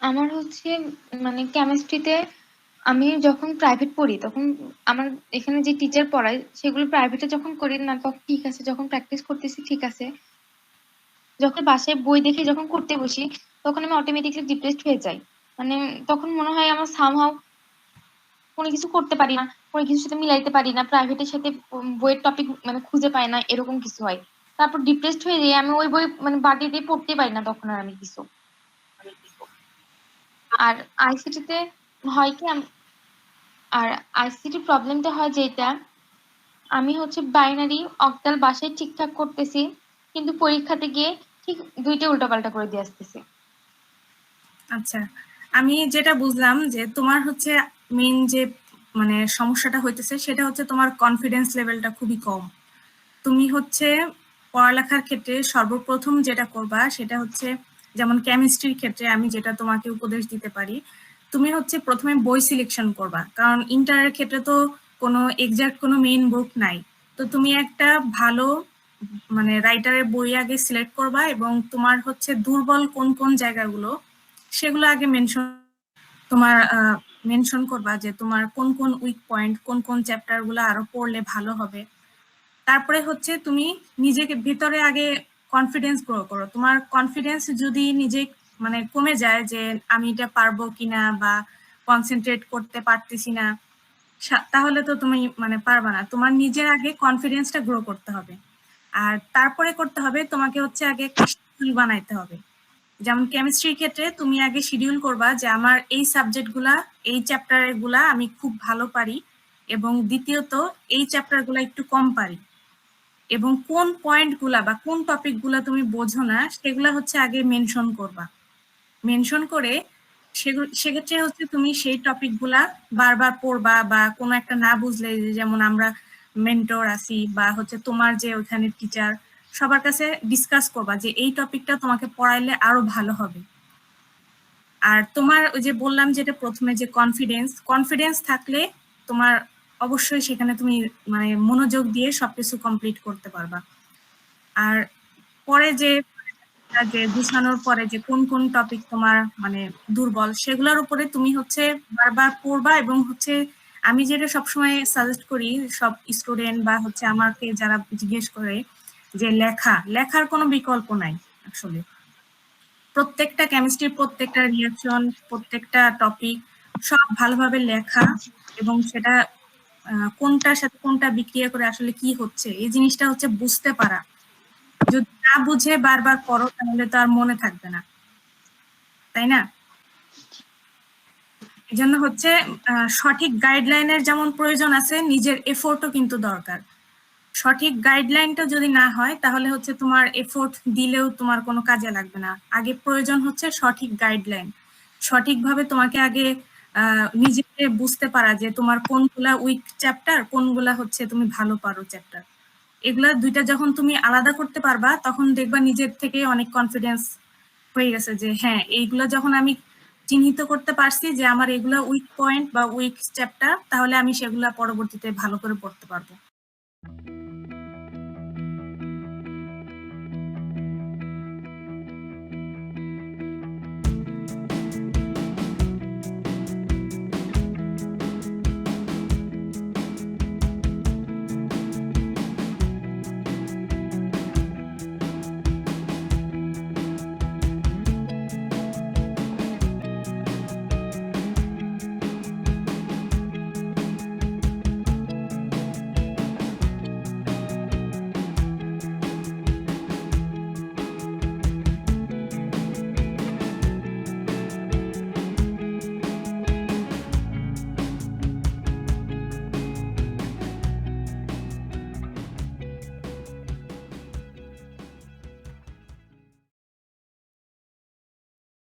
আমার হচ্ছে মানে কেমিস্ট্রিতে আমি যখন প্রাইভেট পড়ি, তখন আমার এখানে যে টিচার পড়ায়, সেগুলো প্রাইভেটে যখন করি, না তখন ঠিক আছে, যখন প্র্যাকটিস করতেছি, ঠিক আছে। যখন বাসায় বই দেখে যখন করতে বসি, তখন আমি অটোমেটিকলি ডিপ্রেসড হয়ে যাই। মানে তখন মনে হয় আমার সামহাও কোনো কিছু করতে পারি না, কোনো কিছুর সাথে মিলাইতে পারি না প্রাইভেটের সাথে বইয়ের টপিক মানে খুঁজে পাই না, এরকম কিছু হয়। তারপর ডিপ্রেসড হয়ে যাই আমি ওই বই মানে বাদ দিয়ে পড়তে পারি না তখন আর আমি কিছু। আর আইসিটিতে হয় কি আর আইসিটি প্রবলেমটা হয় যেটা আমি হচ্ছে বাইনারি অক্টাল বাসায় ঠিকঠাক করতেছি, কিন্তু পরীক্ষাতে গিয়ে ঠিক দুইটা উল্টাপাল্টা করে দিয়ে আসতেছি। আচ্ছা আমি যেটা বুঝলাম যে তোমার হচ্ছে মেইন যে মানে সমস্যাটা হইতেছে, সেটা হচ্ছে তোমার কনফিডেন্স লেভেলটা খুবই কম। তুমি হচ্ছে পড়ালেখার ক্ষেত্রে সর্বপ্রথম যেটা করবা, সেটা হচ্ছে যেমন কেমিস্ট্রির ক্ষেত্রে আমি যেটা তোমাকে উপদেশ দিতে পারি, তুমি হচ্ছে প্রথমে বই সিলেকশন করবা। কারণ ইন্টারের ক্ষেত্রে তো কোনো এক্সাক্ট কোনো মেইন বুক নাই। তো তুমি একটা ভালো মানে রাইটারের বই আগে সিলেক্ট করবা এবং তোমার হচ্ছে দুর্বল কোন কোন জায়গাগুলো, সেগুলো আগে মেনশন তোমার মেনশন করবা যে তোমার কোন কোন উইক পয়েন্ট কোন কোন চ্যাপ্টারগুলো আরও পড়লে ভালো হবে। তারপরে হচ্ছে তুমি নিজেকে ভিতরে আগে কনফিডেন্স গ্রো করো। তোমার কনফিডেন্স যদি নিজে মানে কমে যায় যে আমি এটা পারব কিনা বা কনসেন্ট্রেট করতে পারতেছি না তাহলে তো তুমি মানে পারবা না। তোমার নিজের আগে কনফিডেন্সটা গ্রো করতে হবে। আর তারপরে করতে হবে, তোমাকে হচ্ছে আগে শিডিউল বানাইতে হবে। যেমন কেমিস্ট্রির ক্ষেত্রে তুমি আগে শিডিউল করবা যে আমার এই সাবজেক্টগুলা এই চ্যাপ্টারগুলা আমি খুব ভালো পারি এবং দ্বিতীয়ত এই চ্যাপ্টারগুলা একটু কম পারি। এবং কোন পয়েন্টগুলা বা কোন টপিকগুলা তুমি বোঝো না, সেগুলা হচ্ছে আগে মেনশন করবা। মেনশন করে সেক্ষেত্রে হচ্ছে তুমি সেই টপিকগুলা বারবার পড়বা বা কোনো একটা না বুঝলে যেমন আমরা মেন্টর আছি বা হচ্ছে তোমার যে ওখানে টিচার সবার কাছে ডিসকাস করবা যে এই টপিকটা তোমাকে পড়াইলে আরও ভালো হবে। আর তোমার ওই যে বললাম যেটা প্রথমে যে কনফিডেন্স কনফিডেন্স থাকলে তোমার অবশ্যই সেখানে তুমি মানে মনোযোগ দিয়ে সবকিছু কমপ্লিট করতে পারবা। আর পরে যে যে গুছানোর পরে যে কোন কোন টপিক তোমার মানে দুর্বল সেগুলোর উপরে তুমি হচ্ছে বারবার পড়বা এবং হচ্ছে আমি যেটা সবসময় সাজেস্ট করি সব স্টুডেন্ট বা হচ্ছে আমাকে যারা জিজ্ঞেস করে যে লেখা, লেখার কোনো বিকল্প নাই আসলে। প্রত্যেকটা কেমিস্ট্রির প্রত্যেকটা রিয়াকশন প্রত্যেকটা টপিক সব ভালোভাবে লেখা এবং সেটা কোনটার সাথে কোনটা বিক্রিয়া করে আসলে কি হচ্ছে? এই জিনিসটা হচ্ছে বুঝতে পারা। যদি না বুঝে বারবার করো, তাহলে তো আর মনে থাকবে না। তাই না? এই জন্য হচ্ছে সঠিক গাইডলাইনের যেমন প্রয়োজন আছে, নিজের এফোর্টও কিন্তু দরকার। সঠিক গাইডলাইনটা যদি না হয়, তাহলে হচ্ছে তোমার এফোর্ট দিলেও তোমার কোনো কাজে লাগবে না। আগে প্রয়োজন হচ্ছে সঠিক গাইডলাইন সঠিকভাবে তোমাকে আগে নিজেকে বুঝতে পারা যে তোমার কোনগুলা উইক চ্যাপ্টার কোনগুলা হচ্ছে তুমি ভালো পারো চ্যাপ্টার এগুলা দুইটা যখন তুমি আলাদা করতে পারবা, তখন দেখবা নিজের থেকে অনেক কনফিডেন্স হয়ে গেছে যে হ্যাঁ এইগুলা যখন আমি চিহ্নিত করতে পারছি যে আমার এগুলা উইক পয়েন্ট বা উইক চ্যাপ্টার তাহলে আমি সেগুলা পরবর্তীতে ভালো করে পড়তে পারব।